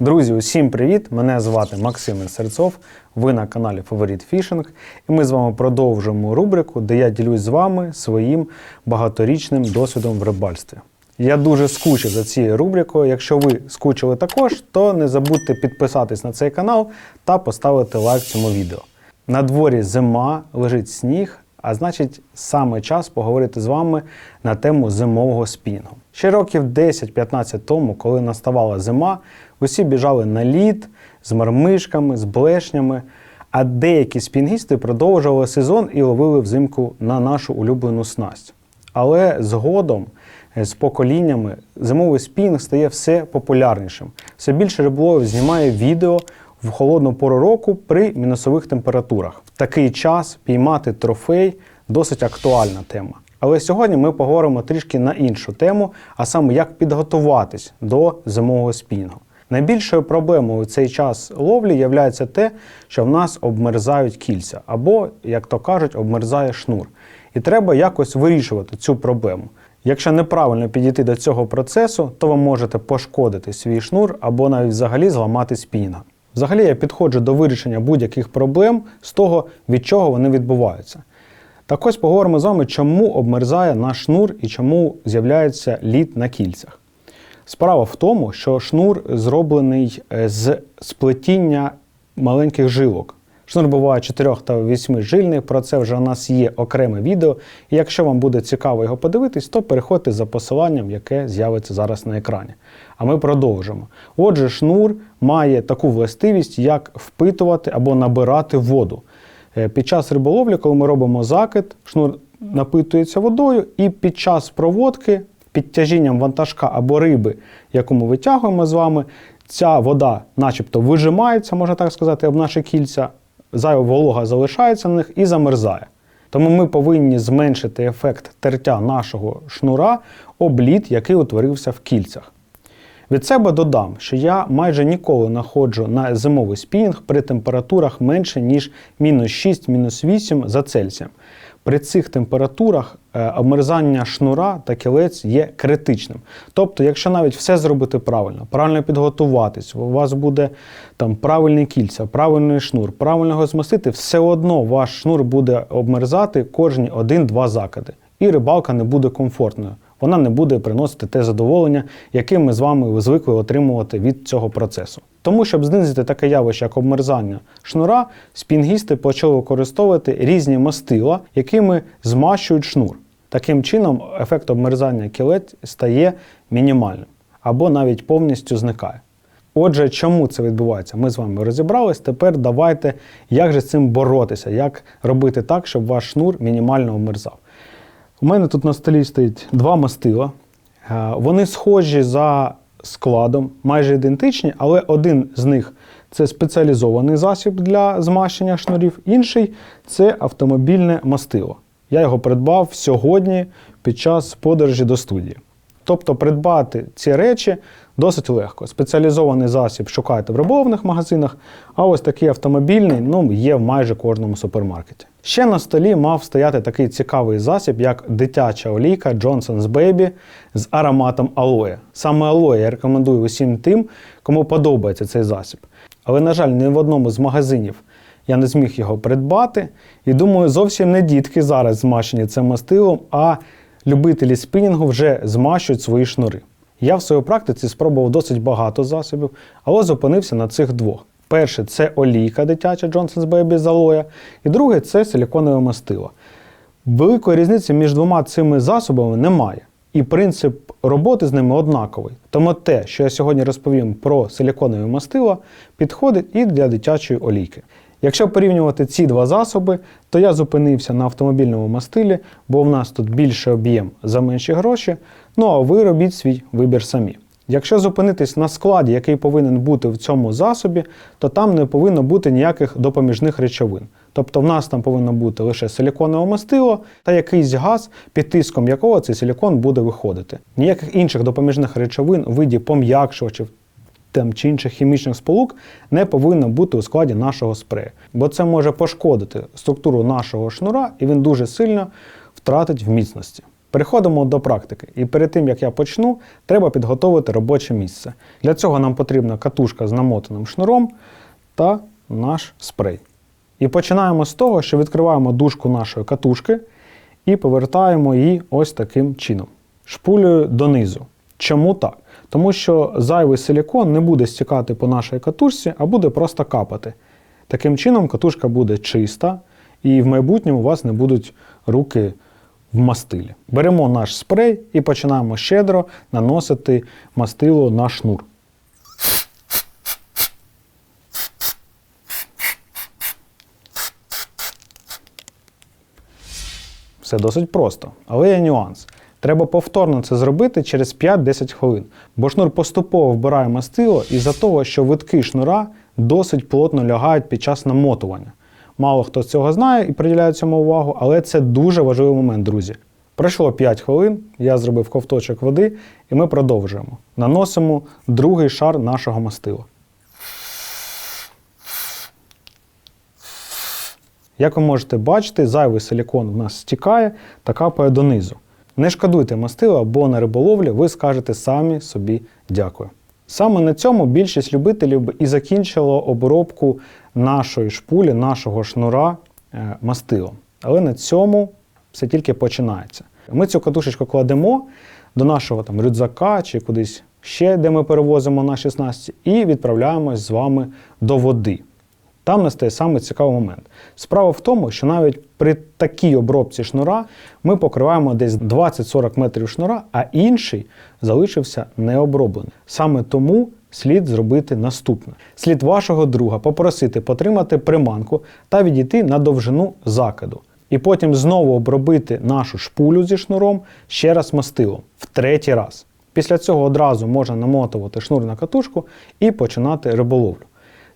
Друзі, усім привіт! Мене звати Максим Серцов. Ви на каналі Фаворит Фішинг. І ми з вами продовжуємо рубрику, де я ділюсь з вами своїм багаторічним досвідом в рибальстві. Я дуже скучив за цією рубрикою. Якщо ви скучили також, то не забудьте підписатись на цей канал та поставити лайк цьому відео. На дворі зима, лежить сніг, а значить, саме час поговорити з вами на тему зимового спінгу. Ще років 10-15 тому, коли наставала зима, усі біжали на лід з мармишками, з блешнями, а деякі спінгісти продовжували сезон і ловили взимку на нашу улюблену снасть. Але згодом е, з поколіннями зимовий спінг стає все популярнішим. Все більше риболовів знімає відео в холодну пору року при мінусових температурах. В такий час піймати трофей досить актуальна тема. Але сьогодні ми поговоримо трішки на іншу тему, а саме як підготуватись до зимового спінгу. Найбільшою проблемою у цей час ловлі є те, що в нас обмерзають кільця, або, як то кажуть, обмерзає шнур. І треба якось вирішувати цю проблему. Якщо неправильно підійти до цього процесу, то ви можете пошкодити свій шнур або навіть взагалі зламати спінга. Взагалі я підходжу до вирішення будь-яких проблем з того, від чого вони відбуваються. Так ось поговоримо з вами, чому обмерзає наш шнур і чому з'являється лід на кільцях. Справа в тому, що шнур зроблений е, з сплетіння маленьких жилок. Шнур буває 4 та 8 жильний, про це вже у нас є окреме відео. І якщо вам буде цікаво його подивитись, то переходьте за посиланням, яке з'явиться зараз на екрані. А ми продовжимо. Отже, шнур має таку властивість, як впитувати або набирати воду. Е, Під час риболовлі, коли ми робимо закид, шнур напитується водою, і під час проводки, під тяжінням вантажка або риби, яку ми витягуємо з вами, ця вода, начебто, вижимається, можна так сказати, об наші кільця, зайва волога залишається на них і замерзає. Тому ми повинні зменшити ефект тертя нашого шнура об лід, який утворився в кільцях. Від себе додам, що я майже ніколи не ходжу на зимовий спінінг при температурах менше, ніж мінус 6, мінус 8 за Цельсієм. При цих температурах е, обмерзання шнура та кілець є критичним. Тобто, якщо навіть все зробити правильно, правильно підготуватись, у вас буде там правильні кільця, правильний шнур, правильно його змастити, все одно ваш шнур буде обмерзати кожні 1-2 закиди. І рибалка не буде комфортною вона не буде приносити те задоволення, яке ми з вами звикли отримувати від цього процесу. Тому, щоб знизити таке явище, як обмерзання шнура, спінгісти почали використовувати різні мастила, якими змащують шнур. Таким чином, ефект обмерзання кілець стає мінімальним або навіть повністю зникає. Отже, чому це відбувається? Ми з вами розібрались. Тепер давайте, як же з цим боротися, як робити так, щоб ваш шнур мінімально обмерзав. У мене тут на столі стоїть два мастила. Е, вони схожі за складом, майже ідентичні, але один з них це спеціалізований засіб для змащення шнурів, інший це автомобільне мастило. Я його придбав сьогодні під час подорожі до студії. Тобто придбати ці речі досить легко. Спеціалізований засіб шукаєте в рибовних магазинах, а ось такий автомобільний ну, є в майже кожному супермаркеті. Ще на столі мав стояти такий цікавий засіб, як дитяча олійка Johnson's Baby з ароматом алоє. Саме алоє я рекомендую усім тим, кому подобається цей засіб. Але, на жаль, ні в одному з магазинів я не зміг його придбати. І думаю, зовсім не дітки зараз змащені цим мастилом, а любителі спінінгу вже змащують свої шнури. Я в своїй практиці спробував досить багато засобів, але зупинився на цих двох. Перше це олійка дитяча Johnson's Baby з алоя, і друге це силіконове мастило. Великої різниці між двома цими засобами немає. І принцип роботи з ними однаковий. Тому те, що я сьогодні розповім про силіконове мастило, підходить і для дитячої олійки. Якщо порівнювати ці два засоби, то я зупинився на автомобільному мастилі, бо в нас тут більше об'єм за менші гроші. Ну а ви робіть свій вибір самі. Якщо зупинитись на складі, який повинен бути в цьому засобі, то там не повинно бути ніяких допоміжних речовин. Тобто в нас там повинно бути лише силіконове мастило та якийсь газ, під тиском якого цей силікон буде виходити. Ніяких інших допоміжних речовин у виді пом'якшувачів там, чи інших хімічних сполук не повинно бути у складі нашого спрею, бо це може пошкодити структуру нашого шнура, і він дуже сильно втратить в міцності. Переходимо до практики. І перед тим як я почну, треба підготовити робоче місце. Для цього нам потрібна катушка з намотаним шнуром та наш спрей. І починаємо з того, що відкриваємо дужку нашої катушки і повертаємо її ось таким чином. Шпулею донизу. Чому так? Тому що зайвий силікон не буде стікати по нашій катушці, а буде просто капати. Таким чином катушка буде чиста, і в майбутньому у вас не будуть руки в мастилі. Беремо наш спрей і починаємо щедро наносити мастило на шнур. Все досить просто, але є нюанс. Треба повторно це зробити через 5-10 хвилин, бо шнур поступово вбирає мастило із-за того, що витки шнура досить плотно лягають під час намотування. Мало хто з цього знає і приділяє цьому увагу, але це дуже важливий момент, друзі. Пройшло 5 хвилин, я зробив ковточок води, і ми продовжуємо. Наносимо другий шар нашого мастила. Як ви можете бачити, зайвий силікон в нас стікає та капає донизу. Не шкодуйте мастила, бо на риболовлі ви скажете самі собі дякую. Саме на цьому більшість любителів би і закінчило обробку нашої шпулі, нашого шнура е, мастилом. Але на цьому все тільки починається. Ми цю катушечку кладемо до нашого там рюкзака чи кудись ще, де ми перевозимо на 16, і відправляємось з вами до води. Там настає саме цікавий момент. Справа в тому, що навіть при такій обробці шнура ми покриваємо десь 20-40 метрів шнура, а інший залишився необроблений. Саме тому слід зробити наступне: слід вашого друга попросити потримати приманку та відійти на довжину закиду. І потім знову обробити нашу шпулю зі шнуром ще раз мастилом в третій раз. Після цього одразу можна намотувати шнур на катушку і починати риболовлю.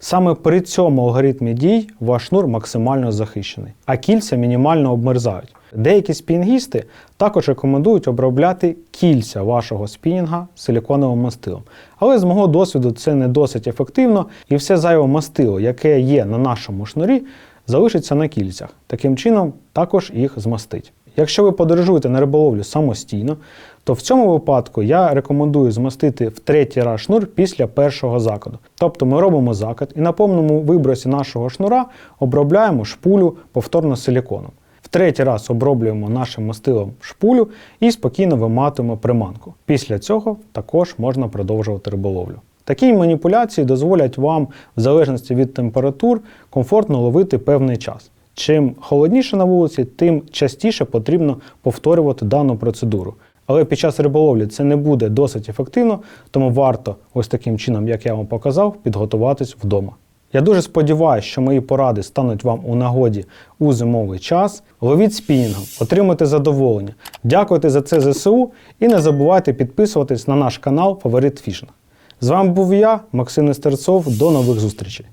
Саме при цьому алгоритмі дій ваш шнур максимально захищений, а кільця мінімально обмерзають. Деякі спінінгісти також рекомендують обробляти кільця вашого спінінга силіконовим мастилом. Але з мого досвіду це не досить ефективно, і все зайве мастило, яке є на нашому шнурі, залишиться на кільцях. Таким чином також їх змастить. Якщо ви подорожуєте на риболовлю самостійно, то в цьому випадку я рекомендую змастити в третій раз шнур після першого закиду. Тобто ми робимо закид і на повному вибросі нашого шнура обробляємо шпулю повторно силіконом. В третій раз оброблюємо нашим мастилом шпулю і спокійно виматуємо приманку. Після цього також можна продовжувати риболовлю. Такі маніпуляції дозволять вам, в залежності від температур, комфортно ловити певний час. Чим холодніше на вулиці, тим частіше потрібно повторювати дану процедуру. Але під час риболовлі це не буде досить ефективно, тому варто ось таким чином, як я вам показав, підготуватись вдома. Я дуже сподіваюся, що мої поради стануть вам у нагоді у зимовий час. Ловіть спінінгом, отримуйте задоволення. Дякуйте за це ЗСУ і не забувайте підписуватись на наш канал Фаворит Фішинг. З вами був я, Максим Нестерцов. До нових зустрічей.